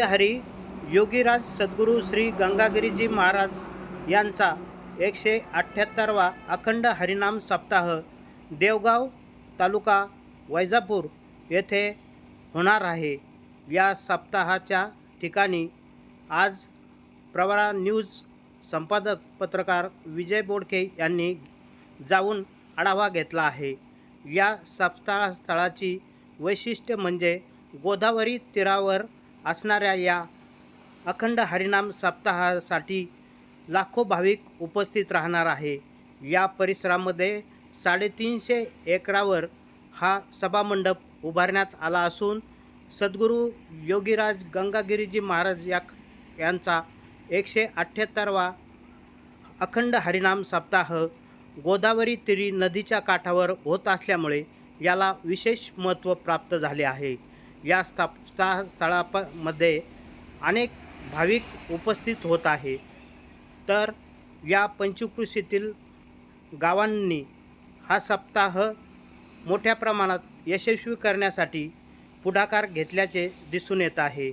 जय हरी. योगीराज सद्गुरू श्री गंगागिरीजी महाराज यांचा एकशे अठ्ठ्याहत्तरवा अखंड हरिनाम सप्ताह देवगाव तालुका वैजापूर येथे होणार आहे. या सप्ताहाच्या ठिकाणी आज प्रवरा न्यूज संपादक पत्रकार विजय बोडके यांनी जाऊन आढावा घेतला आहे. या सप्ताह स्थळाची वैशिष्ट्य म्हणजे गोदावरी तीरावर असणाऱ्या या अखंड हरिनाम सप्ताहासाठी लाखो भाविक उपस्थित राहणार आहे. या परिसरामध्ये साडेतीनशे एकरावर हा सभामंडप उभारण्यात आला असून सद्गुरू योगीराज गंगागिरीजी महाराज या यांचा एकशे अठ्ठ्याहत्तरवा अखंड हरिनाम सप्ताह गोदावरी तिरी नदीच्या काठावर होत असल्यामुळे याला विशेष महत्त्व प्राप्त झाले आहे. या स्थापता स्थळामध्ये अनेक भाविक उपस्थित होत आहे. तर या पंचकृषीतील गावांनी हा सप्ताह मोठ्या प्रमाणात यशस्वी करण्यासाठी पुढाकार घेतल्याचे दिसून येत आहे.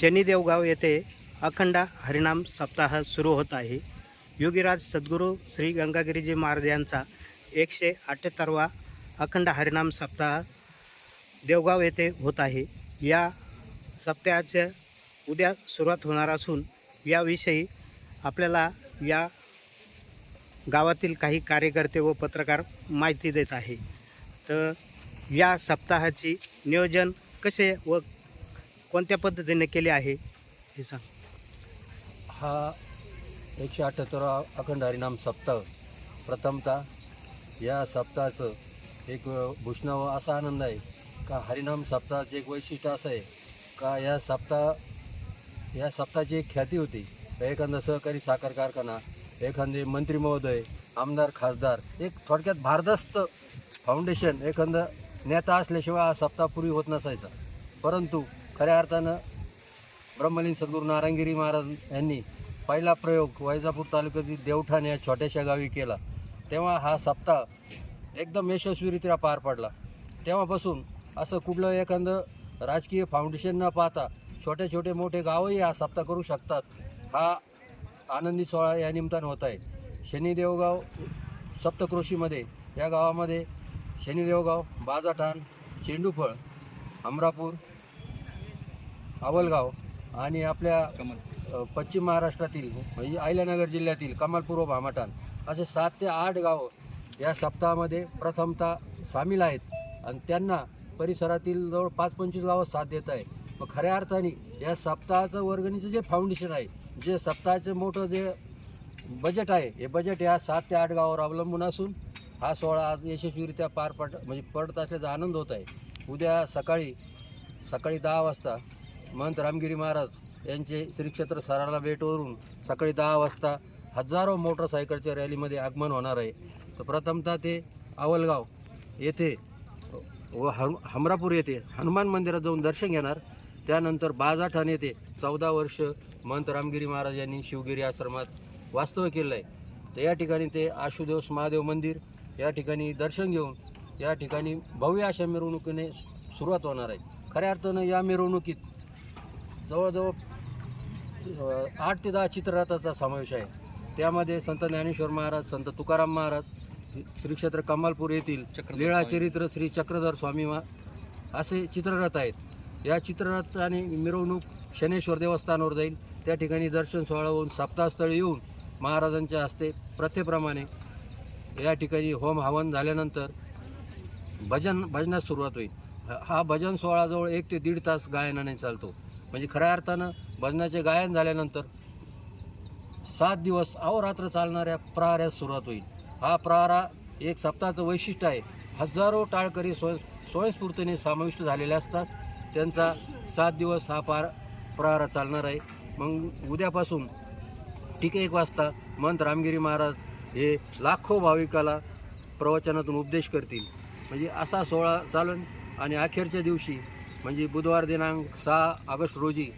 शनिदेवगाव येथे अखंड हरिनाम सप्ताह सुरू होत आहे. योगीराज सद्गुरू श्री गंगागिरीजी महाराज यांचा एकशे अठ्ठ्याहत्तरवा अखंड हरिनाम सप्ताह देवगाव येथे होत आहे. या सप्ताहाच्या उद्या सुरुवात होणार असून याविषयी आपल्याला या गावातील काही कार्यकर्ते व पत्रकार माहिती देत आहे. तर या सप्ताहाची नियोजन कसे व कोणत्या पद्धतीने केले आहे हे सांग. हा एकशे अठ्ठ्याहत्तरा अखंड हरिनाम सप्ताह. प्रथमतः या सप्ताहाचं एक भूषणावं असा आनंद आहे का हरिनाम सप्ताहाचं एक वैशिष्ट्य असं आहे का या सप्ताह या सप्ताहाची एक ख्याती होती एखादा सहकारी साखर कारखाना एखादे मंत्री महोदय आमदार खासदार एक थोडक्यात भारदस्त फाउंडेशन एखादं नेता असल्याशिवाय हा सप्ताह पूर्वी होत नसायचा. परंतु खऱ्या अर्थानं ब्रह्मलिंग सद्गुरू नारायणगिरी महाराज यांनी पहिला प्रयोग वैजापूर तालुक्यातील देवठाण या छोट्याशा गावी केला. तेव्हा हा सप्ताह एकदम यशस्वीरित्या पार पडला. तेव्हापासून असं कुठलं एखादं राजकीय फाउंडेशन न पाहता छोटे छोटे मोठे गावही हा सप्ताह करू शकतात हा आनंदी सोहळा या निमित्तानं होत आहे. शनिदेवगाव सप्तकृषीमध्ये या गावामध्ये शनिदेवगाव बाजाठाण चेंडूफळ अमरापूर अवलगाव आणि आपल्या पश्चिम महाराष्ट्रातील म्हणजे अहिल्यानगर जिल्ह्यातील कमालपूर व भामाठाण असे सात ते आठ गावं या सप्ताहामध्ये प्रथमतः सामील आहेत आणि त्यांना परिसरातील जवळ पाच पंचवीस गावं साथ देत आहे मग खऱ्या अर्थाने या सप्ताहाचं वर्गणीचं जे फाउंडेशन आहे जे सप्ताहाचं मोठं जे बजेट आहे हे बजेट या सात ते आठ गावावर अवलंबून असून हा सोहळा आज यशस्वीरित्या पार पड म्हणजे पडत असल्याचा आनंद होत आहे. उद्या सकाळी सकाळी दहा वाजता महंत रामगिरी महाराज यांचे श्रीक्षेत्र सराला भेटवरून सकाळी दहा वाजता हजारो मोटरसायकलच्या रॅलीमध्ये आगमन होणार आहे. तर प्रथमतः ते आवलगाव येथे व हम हमरापूर येथे हनुमान मंदिरात जाऊन दर्शन घेणार. त्यानंतर बाजाठाण येथे चौदा वर्ष महंत रामगिरी महाराज यांनी शिवगिरी आश्रमात वास्तव्य केलं आहे तर या ठिकाणी ते आशुदेवस महादेव मंदिर या ठिकाणी दर्शन घेऊन या ठिकाणी भव्य अशा मिरवणुकीने सुरुवात होणार आहे. खऱ्या अर्थानं या मिरवणुकीत जवळजवळ आठ ते दहा चित्ररथाचा समावेश आहे. त्यामध्ये संत ज्ञानेश्वर महाराज संत तुकाराम महाराज श्री क्षेत्र कमालपूर येथील लीळा चरित्र श्री चक्रधर स्वामी मा असे चित्ररथ आहेत. या चित्ररथाने मिरवणूक शनेश्वर देवस्थानावर जाईल. त्या ठिकाणी दर्शन सोहळा होऊन सप्ताहस्थळी येऊन महाराजांच्या हस्ते प्रथेप्रमाणे या ठिकाणी होम हवन झाल्यानंतर भजन भजनास सुरुवात होईल. हा- भजन सोहळा जवळ एक ते दीड तास गायनाने चालतो. म्हणजे खऱ्या अर्थानं भजनाचे गायन झाल्यानंतर सात दिवस अहोरात्र चालणाऱ्या प्रहारास सुरुवात होईल. हा प्रहारा एक सप्ताहाचं वैशिष्ट्य आहे. हजारो टाळकरी स्वयं स्वयंस्फूर्तीने समाविष्ट झालेले असतात. त्यांचा सात दिवस हा पार प्रहारा चालणार आहे. मग उद्यापासून ठीक एक वाजता मंत रामगिरी महाराज हे लाखो भाविकाला प्रवचनातून उपदेश करतील. म्हणजे असा सोहळा चालन आणि अखेरच्या दिवशी म्हणजे बुधवार दिनांक सहा ऑगस्ट रोजी.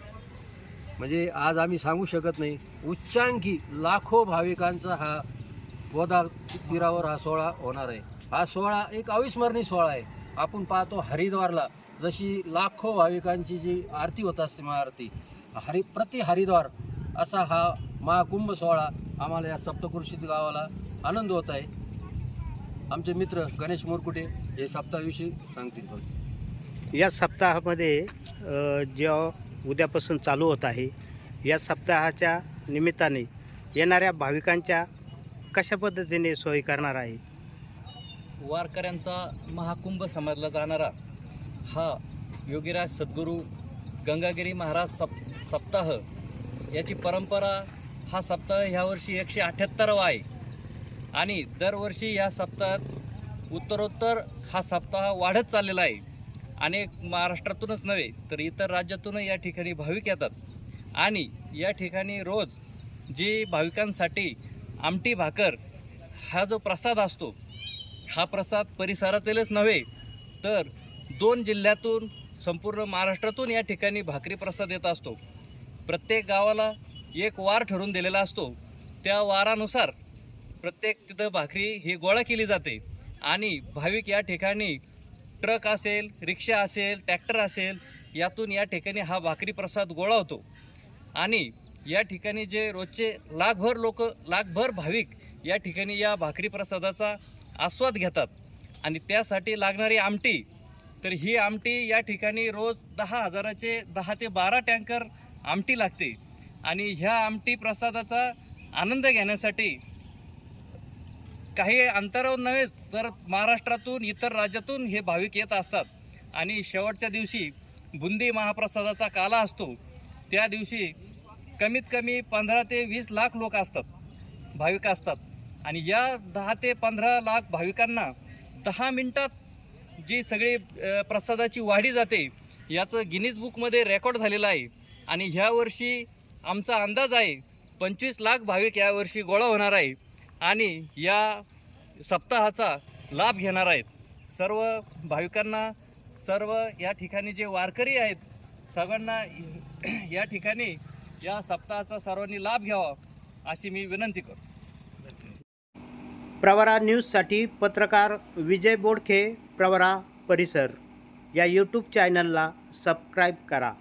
म्हणजे आज आम्ही सांगू शकत नाही. उच्चांकी लाखो भाविकांचा हा गोदा तीरावर हा सोहळा होणार आहे. हा सोहळा एक अविस्मरणीय सोहळा आहे. आपण पाहतो हरिद्वारला. जशी लाखो भाविकांची जी आरती होत असते महाआरती हरि प्रति हरिद्वार असा हा महाकुंभ सोहळा आम्हाला या सप्तकृषीत गावाला आनंद होत आहे. आमचे मित्र गणेश मोरकुटे हे सप्ताहाविषयी सांगतील. थोडं. या सप्ताहामध्ये जेव्हा उद्यापासून चालू होत आहे या सप्ताहाच्या निमित्ताने येणाऱ्या भाविकांच्या कशा पद्धतीने सोयी करणार आहे? वारकऱ्यांचा महाकुंभ समजला जाणारा हा योगीराज सद्गुरू गंगागिरी महाराज सप सप्ताह याची परंपरा हा सप्ताह ह्यावर्षी एकशे अठ्ठ्याहत्तरावा आहे. आणि दरवर्षी या सप्ताहात उत्तरोत्तर हा सप्ताह वाढत चाललेला आहे. अनेक महाराष्ट्रातूनच नव्हे तर इतर राज्यातूनही या ठिकाणी भाविक येतात. आणि या ठिकाणी रोज जी भाविकांसाठी आमटी भाकर हा जो प्रसाद असतो हा प्रसाद परिसरातीलच नव्हे तर दोन जिल्ह्यातून संपूर्ण महाराष्ट्रातून या ठिकाणी भाकरी प्रसाद येत असतो. प्रत्येक गावाला एक वार ठरवून दिलेला असतो. त्या वारानुसार प्रत्येक तिथं भाकरी ही गोळा केली जाते. आणि भाविक या ठिकाणी ट्रक असेल रिक्षा असेल ट्रॅक्टर असेल यातून या ठिकाणी हा भाकरी प्रसाद गोळा होतो. आणि या ठिकाणी जे रोजचे लाखभर लोक लाखभर भाविक या ठिकाणी या भाकरी प्रसादाचा आस्वाद घेतात. आणि त्यासाठी लागणारी आमटी तर ही आमटी या ठिकाणी रोज दहा हजाराचे दहा ते बारा टँकर आमटी लागते. आणि ह्या आमटी प्रसादाचा आनंद घेण्यासाठी काही अंतरावर नव्हे तर महाराष्ट्रातून इतर राज्यातून हे भाविक येत असतात. आणि शेवटच्या दिवशी बुंदी महाप्रसादाचा काला असतो. त्या दिवशी कमीत कमी पंधरा ते वीस लाख लोक असतात भाविक असतात. आणि या दहा ते पंधरा लाख भाविकांना दहा मिनटात जी सगळी प्रसादाची वाढी जाते याचं गिनीज बुकमध्ये रेकॉर्ड झालेलं आहे. आणि ह्या वर्षी आमचा अंदाज आहे पंचवीस लाख भाविक यावर्षी गोळा होणार आहे. आणि या सप्ताहाचा लाभ घेणार आहेत. सर्व भाविकांना सर्व या ठिकाणी जे वारकरी आहेत सर्वांना या ठिकाणी या सप्ताहाचा सर्वांनी लाभ घ्यावा अशी मी विनंती करतो. प्रवरा न्यूजसाठी पत्रकार विजय बोडखे प्रवरा परिसर. या यूट्यूब चॅनलला सबस्क्राईब करा.